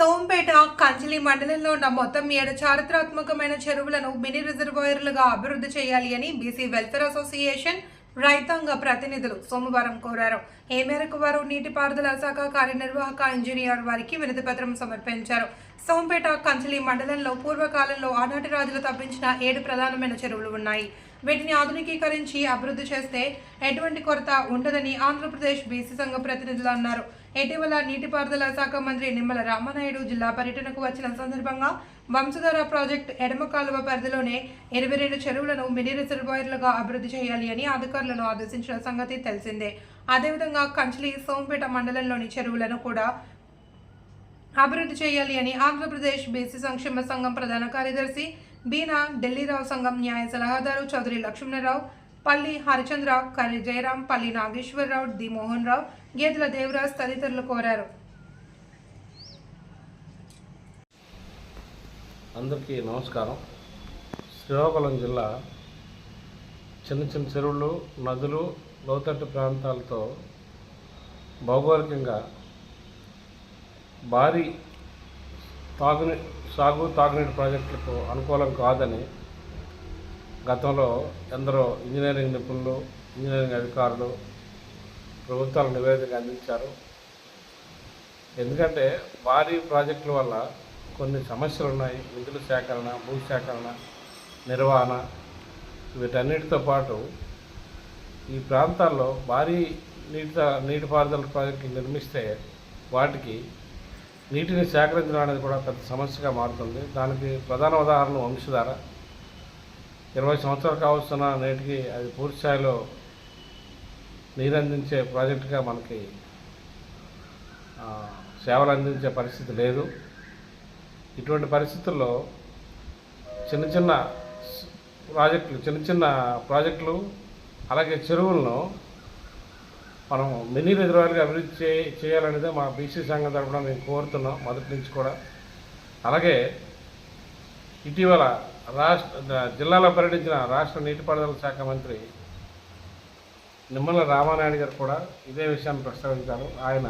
సోంపేట కంచిలి మండలంలో ఉన్న మొత్తం ఏడు చారిత్రాత్మకమైన చెరువులను మినీ రిజర్వాయర్లుగా అభివృద్ధి చేయాలి అని బీసీ వెల్ఫేర్ అసోసియేషన్ రైతాంగ ప్రతినిధులు సోమవారం కోరారు. ఏ మేరకు వారు నీటిపారుదల శాఖ కార్యనిర్వాహక ఇంజనీర్ వారికి వినతి పత్రం సమర్పించారు. సోంపేట కంచిలి మండలంలో పూర్వకాలంలో ఆనాటి రాజులు తప్పించిన ఏడు ప్రధానమైన చెరువులు ఉన్నాయి. వీటిని ఆధునికీకరించి అభివృద్ధి చేస్తే ఎటువంటి కొరత ఉండదని ఆంధ్రప్రదేశ్ బీసీ సంఘ ప్రతినిధులు అన్నారు. ఇటీవల నీటిపారుదల శాఖ మంత్రి నిమ్మల రామనాయుడు జిల్లా పర్యటనకు వచ్చిన సందర్భంగా వంశధార ప్రాజెక్ట్ ఎడమ కాలువ పరిధిలోనే ఇరవై రెండు చెరువులను మినీ రిజర్వాయర్లుగా అభివృద్ధి చేయాలి అని అధికారులను ఆదేశించిన సంగతి తెలిసిందే. అదేవిధంగా కంచిలి సోంపేట మండలంలోని చెరువులను కూడా అభివృద్ధి చేయాలి అని ఆంధ్రప్రదేశ్ బీసీ సంక్షేమ సంఘం ప్రధాన కార్యదర్శి బీనా ఢిల్లీరావు సంఘం న్యాయ సలహాదారు చౌదరి లక్ష్మణరావు పల్లి హరిచంద్రరావు కర్రి జయరాం పల్లి నాగేశ్వరరావు డి మోహన్ రావు గేదెల దేవరాజ్ తదితరులు కోరారు. అందరికీ నమస్కారం. శ్రీకాకుళం జిల్లా చిన్న చిన్న చెరువులు నదులు లోతట్టు ప్రాంతాలతో భౌగోళికంగా భారీ తాగుని సాగు తాగునీటి ప్రాజెక్టులకు అనుకూలం కాదని గతంలో ఎందరో ఇంజనీరింగ్ నిపుణులు ఇంజనీరింగ్ అధికారులు ప్రభుత్వాల నివేదిక అందించారు. ఎందుకంటే భారీ ప్రాజెక్టుల వల్ల కొన్ని సమస్యలు ఉన్నాయి నిధుల సేకరణ భూ సేకరణ నిర్వహణ వీటన్నిటితో పాటు ఈ ప్రాంతాల్లో భారీ నీటి నీటిపారుదల ప్రాజెక్టులు నిర్మిస్తే వాటికి నీటిని సేకరించడం అనేది కూడా పెద్ద సమస్యగా మారుతుంది. దానికి ప్రధాన ఉదాహరణ వంశధార. ఇరవై సంవత్సరాలు కావస్తున్న నేటికి అది పూర్తి స్థాయిలో నీరు అందించే ప్రాజెక్టుగా మనకి సేవలు అందించే పరిస్థితి లేదు. ఇటువంటి పరిస్థితుల్లో చిన్న చిన్న ప్రాజెక్టులు చిన్న చిన్న ప్రాజెక్టులు అలాగే చెరువులను మనం మినీ రిజర్వాయర్గా అభివృద్ధి చే చేయాలనేదే మా బీసీ సంఘం తరఫున మేము కోరుతున్నాం మొదటి నుంచి కూడా. అలాగే ఇటీవల రాష్ట్ర జిల్లాలో పర్యటించిన రాష్ట్ర నీటిపారుదల శాఖ మంత్రి నిమ్మల రామానాయుడు గారు కూడా ఇదే విషయాన్ని ప్రస్తావించారు. ఆయన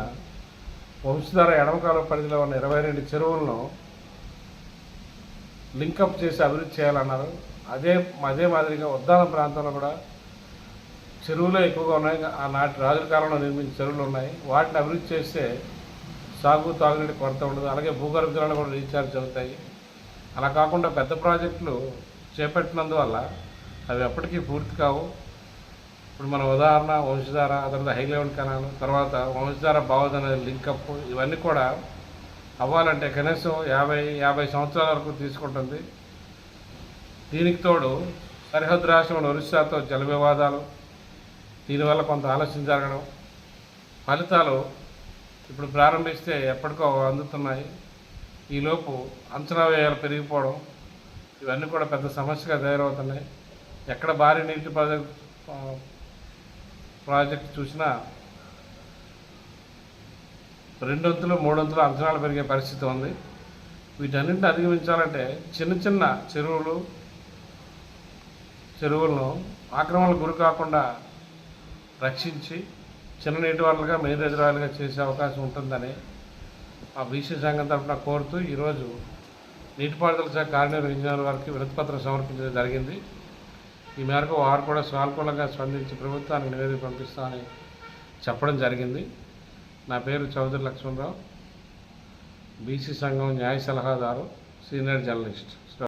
వంశధార ఎడమకాల పరిధిలో ఉన్న ఇరవై రెండు చెరువులను లింకప్ చేసి అభివృద్ధి చేయాలన్నారు. అదే అదే మాదిరిగా ఉద్దాన ప్రాంతంలో కూడా చెరువులే ఎక్కువగా ఉన్నాయి. ఆనాటి రాజుల కాలంలో నిర్మించిన చెరువులు ఉన్నాయి. వాటిని అభివృద్ధి చేస్తే సాగు తాగునీటి కొరత ఉండదు. అలాగే భూగర్భ జలాలు కూడా రీఛార్జ్ అవుతాయి. అలా కాకుండా పెద్ద ప్రాజెక్టులు చేపట్టినందువల్ల అవి ఎప్పటికీ పూర్తి కావు. ఇప్పుడు మన ఉదాహరణ వంశధార ఆ తర్వాత హై లెవెల్ కెనాల్ తర్వాత వంశధార భావధన లింకప్ ఇవన్నీ కూడా అవ్వాలంటే కనీసం యాభై యాభై సంవత్సరాల వరకు తీసుకుంటుంది. దీనికి తోడు సరిహద్దు రాష్ట్రంలో ఒరిస్సాతో జల వివాదాలు దీనివల్ల కొంత ఆలస్యం జరగడం ఫలితాలు ఇప్పుడు ప్రారంభిస్తే ఎప్పటికో అందుతున్నాయి. ఈలోపు అంచనా వ్యయాలు పెరిగిపోవడం ఇవన్నీ కూడా పెద్ద సమస్యగా తయారవుతున్నాయి. ఎక్కడ భారీ నీటి ప్రాజెక్ట్ ప్రాజెక్ట్ చూసినా రెండొంతులు మూడొంతులు అంచనాలు పెరిగే పరిస్థితి ఉంది. వీటన్నింటిని అధిగమించాలంటే చిన్న చిన్న చెరువులు చెరువులను ఆక్రమణకు గురి కాకుండా రక్షించి చిన్న నీటి వనరులుగా మెయిన్ రిజర్వాయర్లుగా చేసే అవకాశం ఉంటుందని ఆ బీసీ సంఘం తరఫున కోరుతూ ఈరోజు నీటిపారుదల శాఖ కార్యనిర్వహణ ఇంజనీర్ వారికి వినతిపత్రం సమర్పించడం జరిగింది. ఈ మేరకు వారు కూడా సానుకూలంగా స్పందించి ప్రభుత్వానికి నివేదిక పంపిస్తామని చెప్పడం జరిగింది. నా పేరు చౌదరి లక్ష్మణరావు బీసీ సంఘం న్యాయ సలహాదారు సీనియర్ జర్నలిస్ట్.